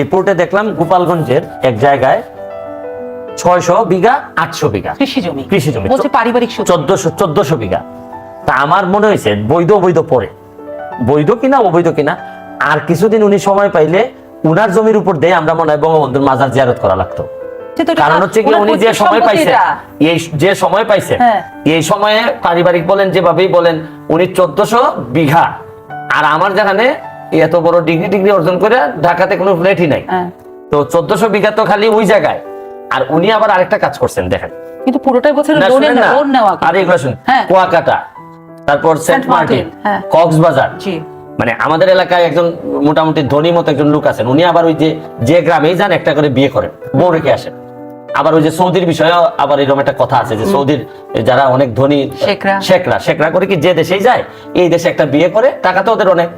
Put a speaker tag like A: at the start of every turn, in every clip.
A: রিপোর্টে দেখলাম গোপালগঞ্জের এক জায়গায় ছয়শো বিঘা আটশো বিঘা
B: কৃষি জমি।
A: কৃষি জমি।
B: বলছে পারিবারিক
A: চোদ্দশো চোদ্দশো বিঘা। তা আমার মনে হয়েছে বৈধ অবৈধ পরে। বৈধ কিনা অবৈধ কিনা আর কিছুদিন উনি সময় পাইলে উনার জমির উপর দিয়ে আমরা মনে হয় বঙ্গবন্ধুর মাজার জিয়ারত করা লাগতো। কারণ হচ্ছে কি উনি যে সময়
B: এটা।
A: এই যে সময় পাইছেন
B: হ্যাঁ।
A: এই সময়ে পারিবারিক বলেন যেভাবেই বলেন উনি চোদ্দশো বিঘা। আর আমার যেখানে এত বড় ডিগ্রি ডিগ্রি অর্জন করে ঢাকাতে কোনো ফ্ল্যাটই নাই।
B: হ্যাঁ।
A: তো চোদ্দশো বিঘা তো খালি ওই জায়গায়। আর উনি আবার আরেকটা কাজ করছেন দেখেন।
B: কিন্তু পুরোটাই
A: না।
B: লোন নেওয়া
A: আরে এগুলো শুনুন।
B: হ্যাঁ।
A: কুয়াকাটা তারপর সেন্ট মার্টিন
B: হ্যাঁ।
A: কক্সবাজার। মানে আমাদের এলাকায় একজন মোটামুটি ধনী মতো একজন লোক আছেন। উনি আবার ওই যে যে গ্রামেই যান একটা করে বিয়ে করেন। বউ রেখে আসেন। আবার ওই যে সৌদির বিষয়েও আবার এরকম একটা কথা আছে যে সৌদির যারা অনেক ধনী।
B: শেখরা।
A: শেখরা। করে কি যে দেশেই যায় এই দেশে একটা বিয়ে করে টাকা তো ওদের অনেক।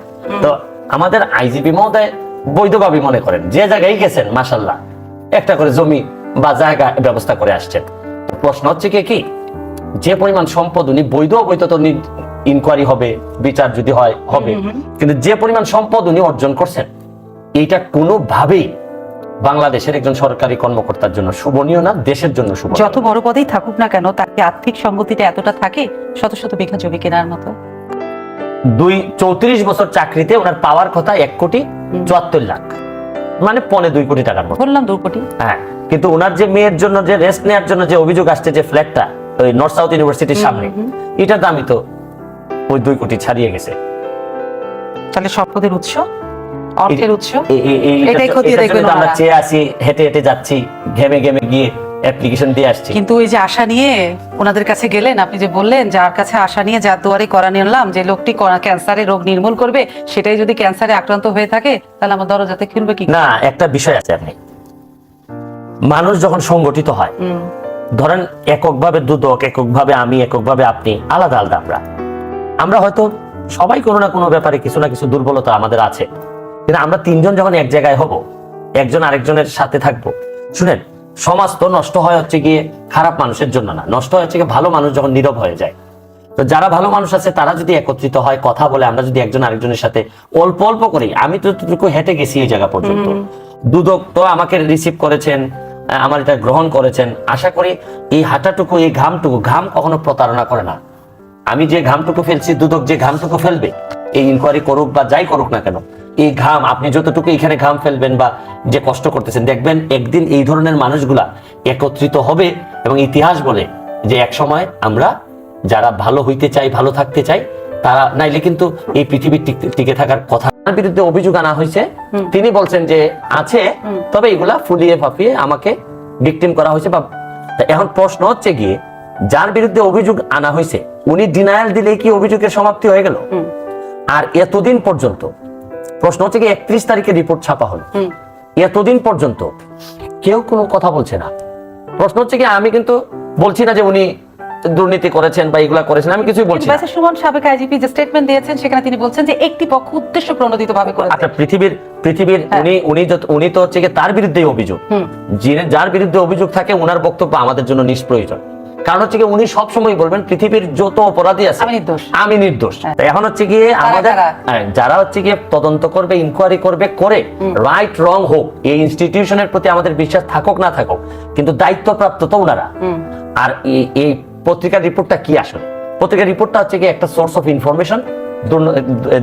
A: তো আমাদের আইজিপি মহোদয় বৈধভাবে মনে করেন যে জায়গায় গেছেন মাসাল্লাহ একটা করে জমি বা জায়গা ব্যবস্থা করে আসছেন। প্রশ্ন হচ্ছে কি কি? যে পরিমাণ সম্পদ উনি বৈধ অবৈধ তো ইনকোয়ারি হবে বিচার যদি হয় হবে। কিন্তু যে পরিমাণ সম্পদ উনি অর্জন করছেন এইটা কোনোভাবেই বাংলাদেশের একজন সরকারি কর্মকর্তার জন্য শুভনীয় না দেশের জন্য শুভ
B: যত বড় পদেই থাকুক না কেন তাকে আর্থিক সম্পত্তিটা এতটা থাকে শত শত বিঘা জমি কেনার মতো?
A: দুই চৌত্রিশ বছর চাকরিতে ওনার পাওয়ার কথা এক কোটি চুয়াত্তর লাখ। মানে পনে দুই কোটি টাকার মতো।
B: বললাম দু কোটি।
A: হ্যাঁ কিন্তু ওনার যে মেয়ের জন্য যে রেস্ট নেওয়ার জন্য যে অভিযোগ আসছে যে ফ্ল্যাটটা ওই নর্থ সাউথ ইউনিভার্সিটির সামনে এটার দামই তো ওই দুই কোটি ছাড়িয়ে গেছে।
B: তাহলে সম্পদের উৎস? অর্থের উৎস? এটাই দেখবেন
A: আমরা চেয়ে আসি হেঁটে হেঁটে যাচ্ছি ঘেমে ঘেমে গিয়ে। অ্যাপ্লিকেশন দিয়ে আসছি।
B: কিন্তু ওই যে আশা নিয়ে ওনাদের কাছে গেলেন আপনি যে বললেন যার কাছে আশা নিয়ে যার দুয়ারে করা নিলাম যে লোকটি ক্যান্সারের রোগ নির্মূল করবে সেটাই যদি ক্যান্সারে আক্রান্ত হয়ে থাকে তাহলে আমার দরজাতে খুলবে কি
A: না একটা বিষয় আছে আপনি। মানুষ যখন সংগঠিত হয় ধরেন এককভাবে দুদক এককভাবে আমি এককভাবে আপনি আলাদা আলাদা আমরা। আমরা হয়তো সবাই কোনো না কোনো ব্যাপারে কিছু না কিছু দুর্বলতা আমাদের আছে। কিন্তু আমরা তিনজন যখন এক জায়গায় হব একজন আরেকজনের সাথে থাকব শুনেন সমাজ তো নষ্ট হয় হচ্ছে গিয়ে খারাপ মানুষের জন্য না। নষ্ট হয় হচ্ছে গিয়ে ভালো মানুষ যখন নীরব হয়ে যায়। তো যারা ভালো মানুষ আছে তারা যদি একত্রিত হয় কথা বলে আমরা যদি একজন আরেকজনের সাথে অল্প অল্প করি আমি তো যতটুকু হেঁটে গেছি এই জায়গা পর্যন্ত। দুদক তো আমাকে রিসিভ করেছেন আমার এটা গ্রহণ করেছেন। আশা করি এই হাঁটাটুকু এই ঘামটুকু ঘাম কখনো প্রতারণা করে না। আমি যে ঘামটুকু ফেলছি দুদক যে ঘামটুকু ফেলবে এই ইনকোয়ারি করুক বা যাই করুক না কেন এই ঘাম আপনি যতটুকু এখানে ঘাম ফেলবেন বা যে কষ্ট করতেছেন দেখবেন একদিন এই ধরনের মানুষগুলা একত্রিত হবে এবং ইতিহাস বলে যে এক সময় আমরা যারা ভালো হইতে চাই ভালো থাকতে চাই তারা নাইলে কিন্তু এই পৃথিবীর টিকে থাকার কথা। বিরুদ্ধে অভিযোগ আনা হয়েছে। তিনি বলছেন যে আছে তবে এগুলা ফুলিয়ে ফাঁপিয়ে আমাকে ভিকটিম করা হয়েছে বা এখন প্রশ্ন হচ্ছে গিয়ে যার বিরুদ্ধে অভিযোগ আনা হয়েছে উনি ডিনায়াল দিলে কি অভিযোগের সমাপ্তি হয়ে গেল? আর এতদিন পর্যন্ত প্রশ্ন হচ্ছে কি একত্রিশ তারিখে রিপোর্ট ছাপা হলো। এতদিন পর্যন্ত কেউ কোনো কথা বলছে না। প্রশ্ন হচ্ছে কি আমি কিন্তু বলছি না যে উনি দুর্নীতি করেছেন বা এগুলা করেছেন আমি কিছুই বলছি না।
B: সুমন সাবেক আইজিপি যে স্টেটমেন্ট দিয়েছেন সেখানে তিনি বলছেন যে একটি পক্ষ উদ্দেশ্য প্রণোদিত ভাবে করেছে।
A: আচ্ছা পৃথিবীর পৃথিবীর
B: হ্যাঁ।
A: উনি উনি যত- উনি তো হচ্ছে কি তার বিরুদ্ধে অভিযোগ। যিনি যার বিরুদ্ধে অভিযোগ থাকে ওনার বক্তব্য আমাদের জন্য নিষ্প্রয়োজন। কারণ হচ্ছে কি উনি সবসময় বলবেন পৃথিবীর যত অপরাধী আছে
B: আমি নির্দোষ।
A: আমি নির্দোষ।
B: হ্যাঁ।
A: এখন হচ্ছে গিয়ে আমাদের হ্যাঁ, যারা হচ্ছে গিয়ে তদন্ত করবে ইনকোয়ারি করবে করে রাইট রং হোক এই ইনস্টিটিউশনের প্রতি আমাদের বিশ্বাস থাকুক না থাকুক কিন্তু দায়িত্বপ্রাপ্ত তো ওনারা আর এই এই পত্রিকার রিপোর্টটা কি আসলে? পত্রিকার রিপোর্টটা হচ্ছে কি একটা সোর্স অফ ইনফরমেশন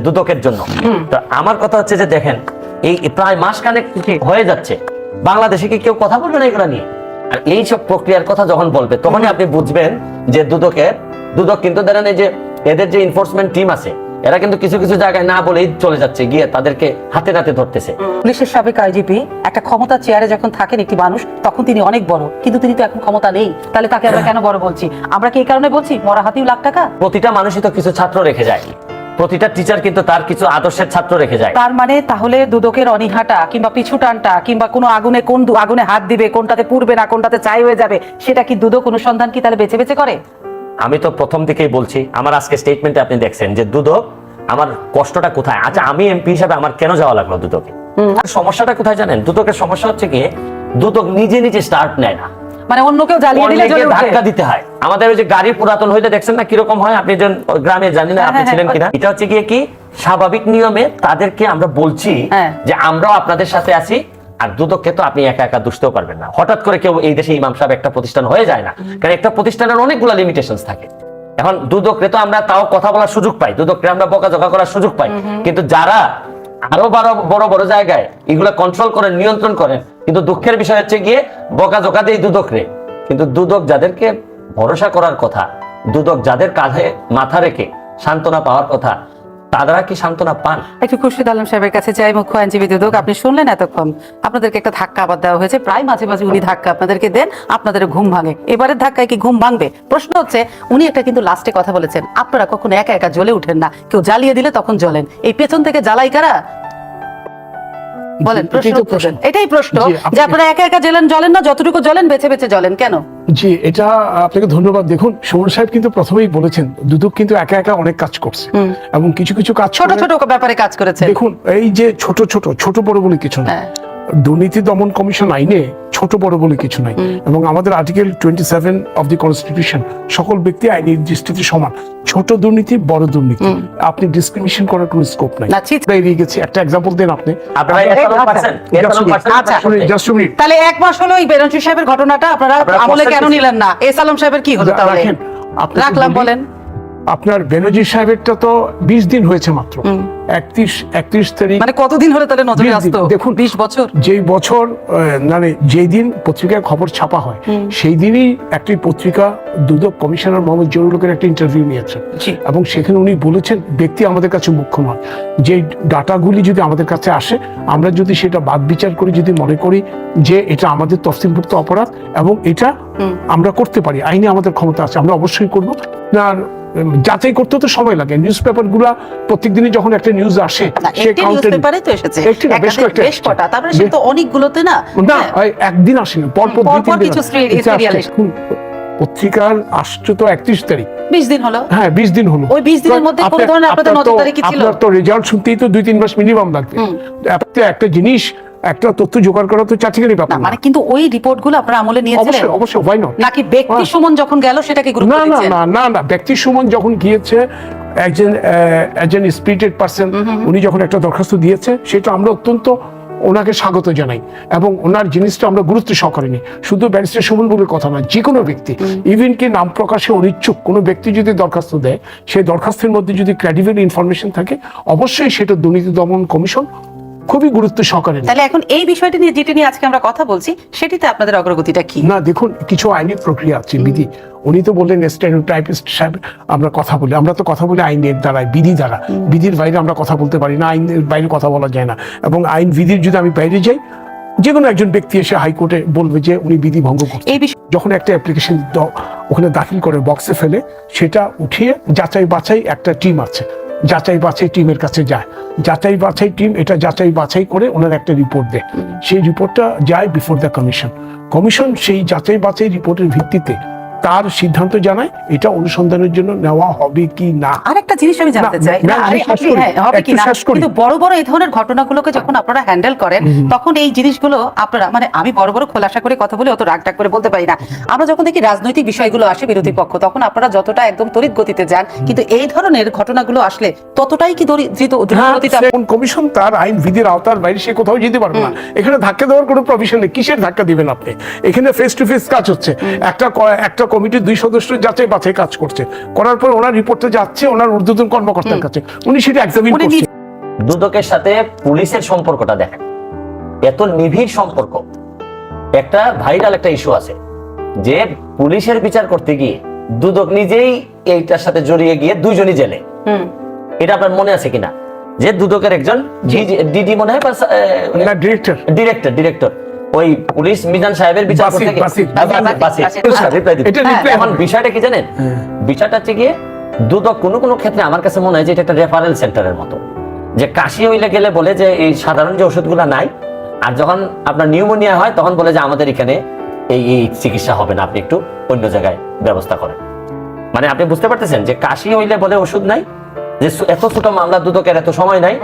A: দুদকের জন্য। তো আমার কথা হচ্ছে যে দেখেন এই প্রায় মাস কানেক হয়ে যাচ্ছে। বাংলাদেশে কি কেউ কথা বলবে না এগুলা নিয়ে? আর এই সব প্রক্রিয়ার কথা যখন বলবে তখনই আপনি বুঝবেন যে দুদকের দুদক কিন্তু ধরেন এই যে এদের যে এনফোর্সমেন্ট টিম আছে এরা কিন্তু কিছু কিছু জায়গায় না বলেই চলে যাচ্ছে গিয়ে তাদেরকে হাতে নাতে ধরতেছে।
B: পুলিশের সাবেক আইজিপি একটা ক্ষমতা চেয়ারে যখন থাকেন একটি মানুষ তখন তিনি অনেক বড় কিন্তু তিনি তো এখন ক্ষমতা নেই। তাহলে তাকে আমরা কেন বড় বলছি? আমরা কি এই কারণে বলছি? মরা হাতিও লাখ টাকা?
A: প্রতিটা মানুষই তো কিছু ছাত্র রেখে যায়। প্রতিটা টিচার কিন্তু তার কিছু আদর্শের ছাত্র রেখে যায়।
B: তার মানে তাহলে দুদকের অনীহাটা কিংবা পিছু টানটা কিংবা কোনো আগুনে কোন আগুনে হাত দিবে কোনটাতে পুড়বে না কোনটাতে চাই হয়ে যাবে সেটা কি দুদক অনুসন্ধান কি তাহলে বেছে বেছে করে?
A: আমি তো প্রথম দিকেই বলছি আমার আজকে স্টেটমেন্টে আপনি দেখছেন যে দুদক আমার কষ্টটা কোথায়? আচ্ছা আমি এমপি হিসাবে আমার কেন যাওয়া লাগল দুদকে? সমস্যাটা কোথায় জানেন? দুদকের সমস্যা হচ্ছে কি দুদক নিজে নিজে স্টার্ট নেয় না।
B: মানে অন্য কেউ জ্বালিয়ে দিলে জ্বলে
A: ধাক্কা দিতে হয়। আমাদের ওই যে গাড়ি পুরাতন হইলে দেখছেন না কীরকম হয়? আপনি ওই গ্রামে জানি না
B: হ্যাঁ,
A: আপনি
B: হ্যাঁ,
A: ছিলেন
B: হ্যাঁ।
A: কিনা। এটা হচ্ছে গিয়ে কি? স্বাভাবিক নিয়মে তাদেরকে আমরা বলছি। যে আমরাও আপনাদের সাথে আছি আর দুদককে তো আপনি একা একা দুষতেও পারবেন না। হঠাৎ করে কেউ এই দেশে ইমাম সাহেব একটা প্রতিষ্ঠান হয়ে যায় না কারণ একটা প্রতিষ্ঠানের অনেকগুলো লিমিটেশন থাকে। এখন দুদকরে তো আমরা তাও কথা বলার সুযোগ পাই দুদকরে আমরা বকাঝকা করার সুযোগ পাই। কিন্তু যারা আরও বড় বড় বড় জায়গায় এগুলো কন্ট্রোল করেন, নিয়ন্ত্রণ করেন। কিন্তু দুঃখের বিষয় হচ্ছে গিয়ে বকা জোকা দেয় দুদকরে কিন্তু দুদক যাদেরকে ভরসা করার কথা, দুদক যাদের কাঁধে মাথা রেখে সান্ত্বনা পাওয়ার কথা তারা কি সান্ত্বনা পান?
B: একটু খুরশিদ আলম সাহেবের কাছে যাই, মুখ্য আইনজীবী দুদক, আপনি শুনলেন এতক্ষণ? আপনাদেরকে একটা ধাক্কা আবার দেওয়া হয়েছে, প্রায় মাঝে মাঝে উনি ধাক্কা আপনাদেরকে দেন, আপনাদের ঘুম ভাঙে। এবারের ধাক্কায় কি ঘুম ভাঙবে? প্রশ্ন হচ্ছে, উনি একটা কিন্তু লাস্টে কথা বলেছেন, আপনারা কখনো একা একা জ্বলে উঠেন না, কেউ জ্বালিয়ে দিলে তখন জ্বলেন। এই পেছন থেকে জ্বালাই কারা? বলেন প্রশ্ন। এটাই প্রশ্ন যে আপনারা একা একা জ্বলেন জ্বলেন না যতটুকু জ্বলেন বেছে বেছে জ্বলেন কেন?
C: জি এটা আপনাকে ধন্যবাদ। দেখুন সৌর সাহেব কিন্তু প্রথমেই বলেছেন দুদক কিন্তু একা একা অনেক কাজ করছে এবং কিছু কিছু কাজ
B: ছোট ছোট ব্যাপারে কাজ করেছে
C: দেখুন এই যে ছোট ছোট ছোট বড় বলে কিছু না।
B: হ্যাঁ।
C: দুর্নীতি দমন কমিশন আইনে ছোট বড় বলে কিছু নাই। এবং আমাদের article twenty seven of the constitution সকল ব্যক্তি আইনের দৃষ্টিতে সমান। ছোট দুর্নীতি বড় দুর্নীতি। আপনি ডিসক্রিমিনেশন করার কোনো স্কোপ নাই। এড়িয়ে গেছে। একটা এক্সাম্পল দেন আপনি।
B: আচ্ছা, আচ্ছা। আচ্ছা। তাহলে এক মাস হলো এই বেরঞ্চি সাহেবের ঘটনাটা। আপনারা আমলে কেন নিলেন না? এস আলম সাহেবের কি হলো তাহলে? রাখলাম বলেন।
C: আপনার বেনজির সাহেবেরটা তো বিশ দিন হয়েছে মাত্র। একত্রিশ একত্রিশ তারিখ
B: মানে কতদিন হলে তাহলে নজরে আসতো?
C: দেখুন
B: বিশ বছর?
C: যেই বছর মানে যেই দিন পত্রিকায় খবর ছাপা হয় সেই দিনই একটি পত্রিকা দুদক কমিশনার মোহাম্মদ জরুলকের একটা ইন্টারভিউ নিয়েছেন। এবং সেখানে উনি বলেছেন ব্যক্তি আমাদের কাছে মুখ্য নয়। যে ডাটাগুলি যদি আমাদের কাছে আসে আমরা যদি সেটা বাদ বিচার করি যদি মনে করি যে এটা আমাদের তফসিলভুক্ত অপরাধ এবং এটা আমরা করতে পারি আইনে আমাদের ক্ষমতা আছে আমরা অবশ্যই করব। না আর, যাচাই করতে তো সময় লাগে। নিউজ পেপারগুলা প্রত্যেক দিনই যখন একটা নিউজ আসে
B: না,
C: সে
B: একটি
C: counter-
B: তো এসেছে।
C: একটি না, বেশ কয়েকটা
B: বেশ কটা। তারপরে সে তো অনেকগুলোতে না
C: না
B: হ্যাঁ।
C: একদিন আসেনি পরপর দুই তিন দিন
B: কিছু
C: আসে।
B: এসে।
C: হুম, পত্রিকার আসছে তো একত্রিশ তারিখ।
B: বিশ দিন হলো।
C: হ্যাঁ বিশ দিন হলো।
B: ওই 20 দিনের মধ্যে কোনো
C: আপনার-
B: ধরনের আপনাদের
C: তো-
B: নজরদারি কি ছিল?
C: আপনার তো রেজাল্ট শুনতেই তো দুই তিন মাস মিনিমাম লাগবে। একটা জিনিস একটা তথ্য জোগাড় করা তো চাচিকারি
B: না
C: ব্যাপার
B: মানে কিন্তু ওই রিপোর্টগুলো আপনারা আমলে নিয়েছিলেন?
C: অবশ্যই অবশ্যই not?
B: নাকি ব্যক্তি
C: হ্যাঁ।
B: সুমন যখন গেল সেটাকে গুরুত্ব
C: না না না না না ব্যক্তি সুমন যখন গিয়েছে একজন একজন স্পিরিটেড পার্সন উনি যখন একটা দরখাস্ত দিয়েছে সেটা আমরা অত্যন্ত ওনাকে স্বাগত জানাই এবং ওনার জিনিসটা আমরা গুরুত্ব সহকারে নিই। শুধু ব্যারিস্টার সুমন বলে কথা নয় যে কোনো ব্যক্তি ইভেন কি নাম প্রকাশে অনিচ্ছুক কোনো ব্যক্তি যদি দরখাস্ত দেয় সেই দরখাস্তের মধ্যে যদি ক্রেডিবল ইনফরমেশন থাকে অবশ্যই সেটা দুর্নীতি দমন কমিশন খুবই গুরুত্ব সহকারে
B: তাহলে এখন এই বিষয়টি নিয়ে যেটি নিয়ে আজকে আমরা কথা বলছি সেটিতে আপনাদের অগ্রগতিটা কি?
C: না দেখুন কিছু আইনি প্রক্রিয়া আছে বিধি। উনি তো বললেন স্টেনোটাইপিস্ট সাহেব আমরা কথা বলি। আমরা তো কথা বলি আইনের দ্বারাই বিধি দ্বারা। বিধির বাইরে আমরা কথা বলতে পারি না আইনের বাইরে কথা বলা যায় না। এবং আইন বিধির যদি আমি বাইরে যাই যে কোনো একজন ব্যক্তি এসে হাইকোর্টে বলবে যে উনি বিধি ভঙ্গ করছেন।
B: এই বিষয়ে
C: যখন একটা অ্যাপ্লিকেশন ওখানে দাখিল করে বক্সে ফেলে সেটা উঠিয়ে যাচাই বাছাই একটা টিম আছে। যাচাই বাছাই টিমের কাছে যায়। যাচাই বাছাই টিম এটা যাচাই বাছাই করে ওনার একটা রিপোর্ট দেয়। সেই রিপোর্টটা যায় বিফোর দ্য কমিশন কমিশন সেই যাচাই বাছাই রিপোর্টের ভিত্তিতে তার সিদ্ধান্ত জানায় এটা অনুসন্ধানের জন্য নেওয়া হবে কি না?
B: আরেকটা জিনিস আমি জানতে চাই।
C: না,
B: না, আরে। হ্যাঁ, হবে
C: একটু শেষ করি।
B: কিন্তু বড় বড় এই ধরনের ঘটনাগুলোকে যখন আপনারা হ্যান্ডেল করেন তখন এই জিনিসগুলো আপনারা মানে আমি বড় বড় খোলাসা করে কথা বলে অত রাগ টাগ করে বলতে পারি না। আমরা যখন দেখি রাজনৈতিক বিষয়গুলো আসে বিরোধী পক্ষ তখন আপনারা যতটা একদম তড়িৎ গতিতে যান কিন্তু এই ধরনের ঘটনাগুলো আসলে ততটাই কি
C: হ্যাঁ, কোন কমিশন তার আইন বিধির আওতার বাইরে সে কোথাও যেতে পারবে না। এখানে ধাক্কা দেওয়ার কোনো প্রভিশন নেই। কিসের ধাক্কা দিবেন আপনি? এখানে ফেস টু ফেস কাজ হচ্ছে। একটা একটা কমিটির দুই সদস্য যাচাই বাছাই কাজ করছে। করার পর ওনার রিপোর্টটা যাচ্ছে ওনার ঊর্ধ্বতন কর্মকর্তার কাছে। উনি সেটা এক্সামিন
B: উনি
C: করছে
A: দুদকের সাথে পুলিশের সম্পর্কটা দেখেন। এত নিবিড় সম্পর্ক। একটা ভাইরাল একটা ইস্যু আছে। যে পুলিশের বিচার করতে গিয়ে দুদক নিজেই এইটার সাথে জড়িয়ে গিয়ে দুইজনই জেলে।
B: হুম।
A: এটা আপনার মনে আছে কিনা? যে দুদকের একজন ডিডি মনে হয়
C: ডিরেক্টর
A: ডিরেক্টর ডিরেক্টর ওই পুলিশ মিজান সাহেবের বিচার করতে গিয়ে- হ্যাঁ। আচ্ছা,
B: হ্যাঁ,
A: এখন বিষয়টা কি জানেন? বিষয়টা হচ্ছে গিয়ে দুদক কোনো কোনো ক্ষেত্রে আমার কাছে মনে হয় যে এটা একটা রেফারেল সেন্টারের মতো। যে কাশি হইলে গেলে বলে যে এই সাধারণ যে ওষুধগুলো নাই আর যখন আপনার নিউমোনিয়া হয় তখন বলে যে আমাদের এখানে এই এই চিকিৎসা হবে না আপনি একটু অন্য জায়গায় ব্যবস্থা করেন। মানে আপনি বুঝতে পারতেছেন যে কাশি হইলে বলে ওষুধ নাই যে এত ছোট মামলা দুদকের এত সময় নাই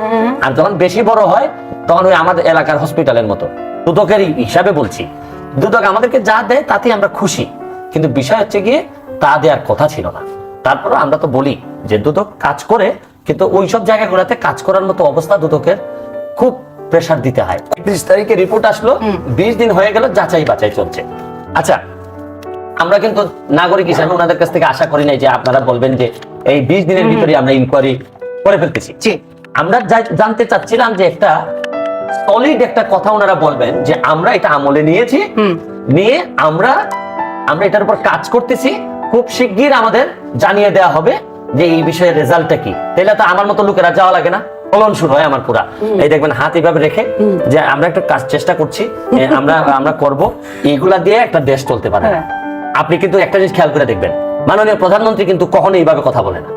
A: আর যখন বেশি বড় হয় তখন ওই আমাদের এলাকার হসপিটালের মতো। দুদকের হিসাবে বলছি। দুদক আমাদেরকে যা দেয় তাতে আমরা খুশি। কিন্তু বিষয় হচ্ছে গিয়ে তা দেওয়ার কথা ছিল না। তারপরে আমরা তো বলি যে দুদক কাজ করে কিন্তু ওই সব জায়গাগুলোতে কাজ করার মতো অবস্থা দুদকের খুব প্রেসার দিতে হয়। একত্রিশ তারিখে রিপোর্ট আসলো বিশ দিন হয়ে গেল যাচাই বাছাই চলছে। আচ্ছা আমরা কিন্তু নাগরিক হিসাবে ওনাদের কাছ থেকে আশা করি নাই যে আপনারা বলবেন যে এই বিশ দিনের ভিতরে আমরা ইনকোয়ারি করে ফেলতেছি। আমরা জানতে চাচ্ছিলাম যে একটা সলিড একটা কথা ওনারা বলবেন যে আমরা এটা আমলে নিয়েছি। নিয়ে আমরা আমরা এটার উপর কাজ করতেছি। খুব শিগগির আমাদের জানিয়ে দেওয়া হবে যে এই বিষয়ের রেজাল্টটা কি। তাহলে তো আমার মতো লোকেরা যাওয়া লাগে না। ফলন শুরু হয় আমার পুরা। এই দেখবেন হাত এইভাবে রেখে যে আমরা একটু কাজ চেষ্টা করছি আমরা আমরা করব। এইগুলা দিয়ে একটা দেশ চলতে পারে
B: হ্যাঁ।
A: আপনি কিন্তু একটা জিনিস খেয়াল করে দেখবেন। মাননীয় প্রধানমন্ত্রী কিন্তু কখনো এইভাবে কথা বলে না।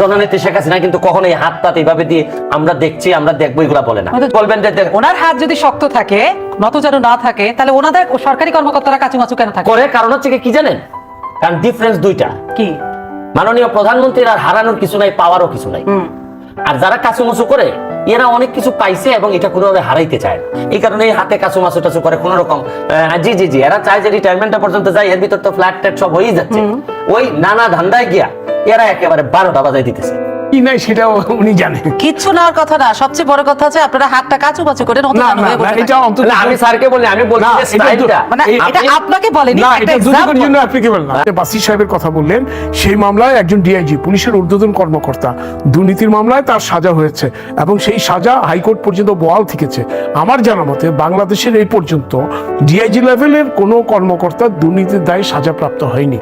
A: জননেত্রী শেখ হাসিনা কিন্তু কখনো এই হাত এইভাবে দিয়ে আমরা দেখছি আমরা দেখব এগুলা বলে না। বলবেন যে
B: ওনার হাত যদি শক্ত থাকে নত যেন না থাকে তাহলে ওনাদের সরকারি কর্মকর্তারা কাচুমাচু কেন থাকে?
A: করে কারণ হচ্ছে কি, কি জানেন? কারণ ডিফারেন্স দুইটা।
B: কি?
A: মাননীয় প্রধানমন্ত্রীর আর হারানোর কিছু নাই পাওয়ারও কিছু নাই। আর যারা কাচুমাচু করে এরা অনেক কিছু পাইছে এবং এটা কোনোভাবে হারাইতে চায় না। এই কারণে এই হাতে মাছু টাছু করে কোনো রকম জি জি জি এরা চায় যে রিটায়ারমেন্টটা পর্যন্ত যায় এর ভিতর তো ফ্ল্যাট ট্যাট সব হয়েই যাচ্ছে। ওই নানা ধান্দায় গিয়া এরা একেবারে বারোটা বাজায় দিতেছে।
C: কি নাই সেটাও উনি জানেন।
B: কিচ্ছু নেওয়ার কথা না সবচেয়ে বড় কথা হচ্ছে আপনারা হাতটা কাচুমাচু করে নত
C: না না
B: হয়ে বসে
C: এটা অন্তত
A: আমি স্যারকে বলি আমি বলছি যে স্টাইলটা।
B: মানে এটা আপনাকে বলেনি
C: না এটা
B: example।
C: জন্য অ্যাপ্লিকেবল না। বাসির সাহেবের কথা বললেন সেই মামলায় একজন ডিআইজি পুলিশের ঊর্ধ্বতন কর্মকর্তা। দুর্নীতির মামলায় তার সাজা হয়েছে এবং সেই সাজা হাইকোর্ট পর্যন্ত বহাল থেকেছে। আমার জানা মতে বাংলাদেশের এই পর্যন্ত ডিআইজি লেভেলের কোনো কর্মকর্তা দুর্নীতির দায়ে সাজাপ্রাপ্ত হয়নি।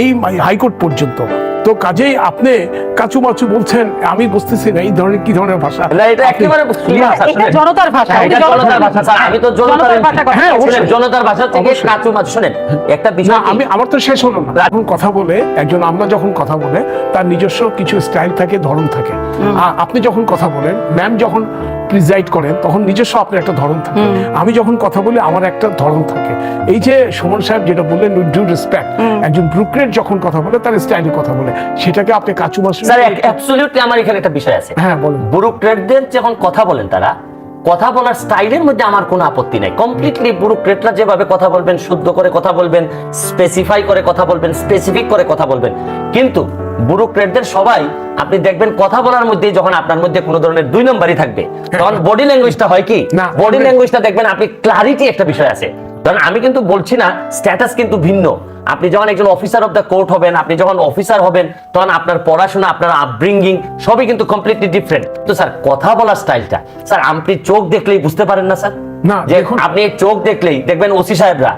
C: এই হাইকোর্ট পর্যন্ত। তো কাজেই আপনি কাচুমাচু বলছেন আমি বুঝতেছি না এই ধরনের কি ধরনের ভাষা?
A: এটা একেবারে clear, স্যার,
B: এটা
A: শুনেন।
B: জনতার ভাষা
A: এটা
B: আপনি
A: জনতার ভাষা, আমি তো জনতার
B: জনতার ভাষা কথা বলছেন।
A: শুনেন, জনতার ভাষা থেকে কাচু মাছ শুনেন। একটা বিষয়
C: আমি আমার তো শেষ হলো না। এখন কথা বলে একজন আমরা যখন কথা বলে তার নিজস্ব কিছু স্টাইল থাকে ধরন থাকে। আপনি যখন কথা বলেন ম্যাম যখন প্রিজাইড করেন তখন নিজস্ব আপনার একটা ধরন থাকে। আমি যখন কথা বলি আমার একটা ধরন থাকে। এই যে সুমন সাহেব যেটা বললেন উইথ ডিউ রেসপেক্ট একজন ব্রুক্রেট যখন কথা বলে তার স্টাইলে কথা বলে। সেটাকে আপনি কাচু মাসু
A: স্যার অ্যাবসলিউটলি আমার এখানে একটা বিষয় আছে।
C: হ্যাঁ বলুন।
A: ব্যুরোক্রেটদের যখন কথা বলেন তারা কথা বলার স্টাইলের মধ্যে আমার কোনো আপত্তি নাই। কমপ্লিটলি ব্যুরোক্রেটরা যেভাবে কথা বলবেন শুদ্ধ করে কথা বলবেন স্পেসিফাই করে কথা বলবেন স্পেসিফিক করে কথা বলবেন। কিন্তু ব্যুরোক্রেটদের সবাই আপনি দেখবেন কথা বলার মধ্যে যখন আপনার মধ্যে কোনো ধরনের দুই নম্বরই থাকবে তখন বডি ল্যাঙ্গুয়েজটা হয় কি? বডি ল্যাঙ্গুয়েজটা দেখবেন আপনি ক্লারিটি একটা বিষয় আছে। কারণ আমি কিন্তু বলছি না স্ট্যাটাস কিন্তু ভিন্ন। আপনি যখন একজন অফিসার অফ দ্য কোর্ট হবেন আপনি যখন অফিসার হবেন তখন আপনার পড়াশোনা আপনার আপব্রিঙ্গিং সবই কিন্তু কমপ্লিটলি ডিফারেন্ট তো স্যার কথা বলার স্টাইলটা স্যার আপনি চোখ দেখলেই বুঝতে পারেন না স্যার?
C: না,
A: যে
C: দেখুন-
A: আপনি চোখ দেখলেই দেখবেন ওসি সাহেবরা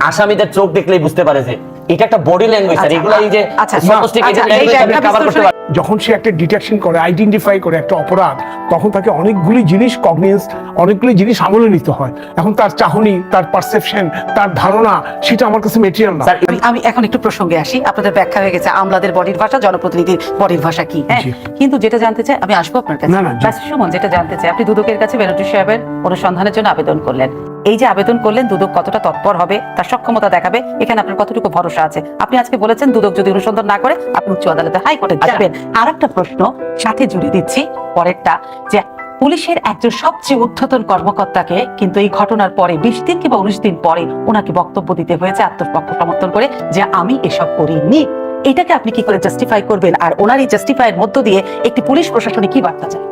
A: আসামিদের চোখ দেখলেই বুঝতে পারে যে এটা একটা বডি ল্যাঙ্গুয়েজ স্যার এগুলো এই যে
B: আচ্ছা,
A: sophisticated
B: আচ্ছা,
A: আপনি করতে পারেন।
C: যখন সে একটা ডিটেকশন করে আইডেন্টিফাই করে একটা অপরাধ তখন তাকে অনেকগুলি জিনিস কগনিয়েন্স অনেকগুলি জিনিস আমলে নিতে হয়। এখন তার চাহনি তার পারসেপশন তার ধারণা সেটা আমার কাছে মেটেরিয়াল না।
B: আমি এখন একটু প্রসঙ্গে আসি। আপনাদের ব্যাখ্যা হয়ে গেছে আমলাদের বডির ভাষা জনপ্রতিনিধির বডির ভাষা কি হ্যাঁ? কিন্তু যেটা জানতে চাই আমি আসব আপনার কাছে।
C: না, না,
B: সুমন যেটা জানতে চাই আপনি দুদকের কাছে বেনটি সাহেবের অনুসন্ধানের জন্য আবেদন করলেন। এই যে আবেদন করলেন দুদক কতটা তৎপর হবে তার সক্ষমতা দেখাবে এখানে আপনার কতটুকু ভরসা আছে? আপনি আজকে বলেছেন দুদক যদি অনুসন্ধান না করে আপনি উচ্চ আদালতে হাইকোর্টে
A: আচ্ছা।
B: যাবেন। আর একটা প্রশ্ন সাথে জুড়ে দিচ্ছি পরেরটা যে পুলিশের একজন সবচেয়ে উদ্ধতন কর্মকর্তাকে কিন্তু এই ঘটনার পরে বিশ দিন কিংবা উনিশ দিন পরে ওনাকে বক্তব্য দিতে হয়েছে আত্মপক্ষ সমর্থন করে যে আমি এসব করিনি। এটাকে আপনি কি করে জাস্টিফাই করবেন? আর ওনার এই জাস্টিফাইয়ের মধ্য দিয়ে একটি পুলিশ প্রশাসনে কি বার্তা চায়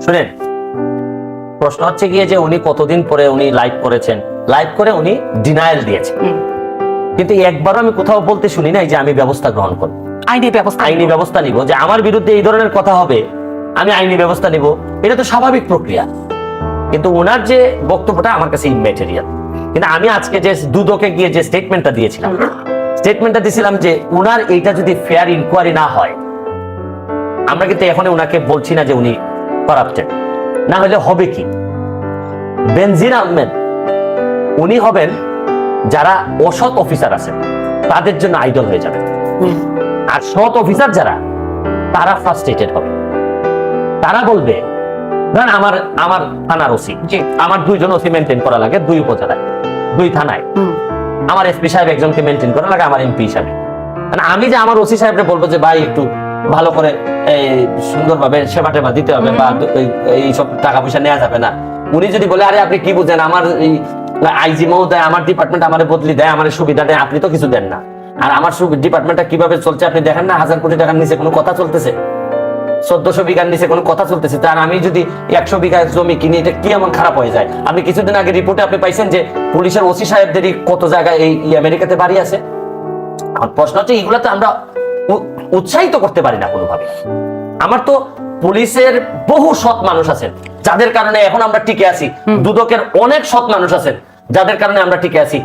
A: শুনেন প্রশ্ন হচ্ছে গিয়ে যে উনি কতদিন পরে উনি লাইভ করেছেন। লাইভ করে উনি ডিনায়াল দিয়েছেন। কিন্তু একবারও আমি কোথাও বলতে শুনি নাই যে আমি ব্যবস্থা গ্রহণ করব।
B: আইনি ব্যবস্থা
A: আইনি ব্যবস্থা নিব। যে আমার বিরুদ্ধে এই ধরনের কথা হবে আমি আইনি ব্যবস্থা নিব। এটা তো স্বাভাবিক প্রক্রিয়া। কিন্তু ওনার যে বক্তব্যটা আমার কাছে ইম্যাটেরিয়াল কিন্তু আমি আজকে যে দুদকে গিয়ে যে স্টেটমেন্টটা দিয়েছিলাম স্টেটমেন্টটা দিয়েছিলাম যে উনার এইটা যদি ফেয়ার ইনকোয়ারি না হয় আমরা কিন্তু এখন ওনাকে বলছি না যে উনি করাপ্টেড না হলে হবে কি? বেনজির আহমেদ উনি হবেন যারা অসৎ অফিসার আছেন। তাদের জন্য আইডল হয়ে যাবে আর সৎ অফিসার যারা তারা ফ্রাস্ট্রেটেড হবে। তারা বলবে ধরেন আমার আমার থানার ওসি। আমার দুইজন ওসি মেনটেন করা লাগে দুই উপজেলায় দুই থানায়। আমার এসপি সাহেব একজনকে মেনটেন করা লাগে আমার এমপি হিসাবে। মানে আমি যে আমার ওসি সাহেবকে বলব যে ভাই একটু ভালো করে এই সুন্দরভাবে সেবা টেবা দিতে হবে বা এই- এইসব টাকা পয়সা নেওয়া যাবে না। উনি যদি বলে আরে আপনি কি বুঝেন? আমার এই আইজি মহোদয় আমার ডিপার্টমেন্ট আমার বদলি দেয় আমার সুবিধা দেয় আপনি তো কিছু দেন না। আর আমার ডিপার্টমেন্টটা কীভাবে চলছে আপনি দেখেন না হাজার কোটি টাকার নিচে কোনো কথা চলতেছে। চোদ্দশো বিঘার নিচে কোনো কথা চলতেছে। তার আমি যদি একশো বিঘা জমি কিনি এটা কি এমন খারাপ হয়ে যায়? আপনি কিছুদিন আগে রিপোর্টে আপনি পাইছেন যে পুলিশের ওসি সাহেবদেরই কত জায়গায় এই আমেরিকাতে বাড়ি আছে। আমার প্রশ্ন হচ্ছে এগুলোতে আমরা উ- উৎসাহিত করতে পারি না কোনোভাবে। আমার তো পুলিশের বহু সৎ মানুষ আছেন যাদের কারণে এখন আমরা টিকে আছি। দুদকের অনেক সৎ মানুষ আছেন যাদের কারণে আমরা টিকে আছি।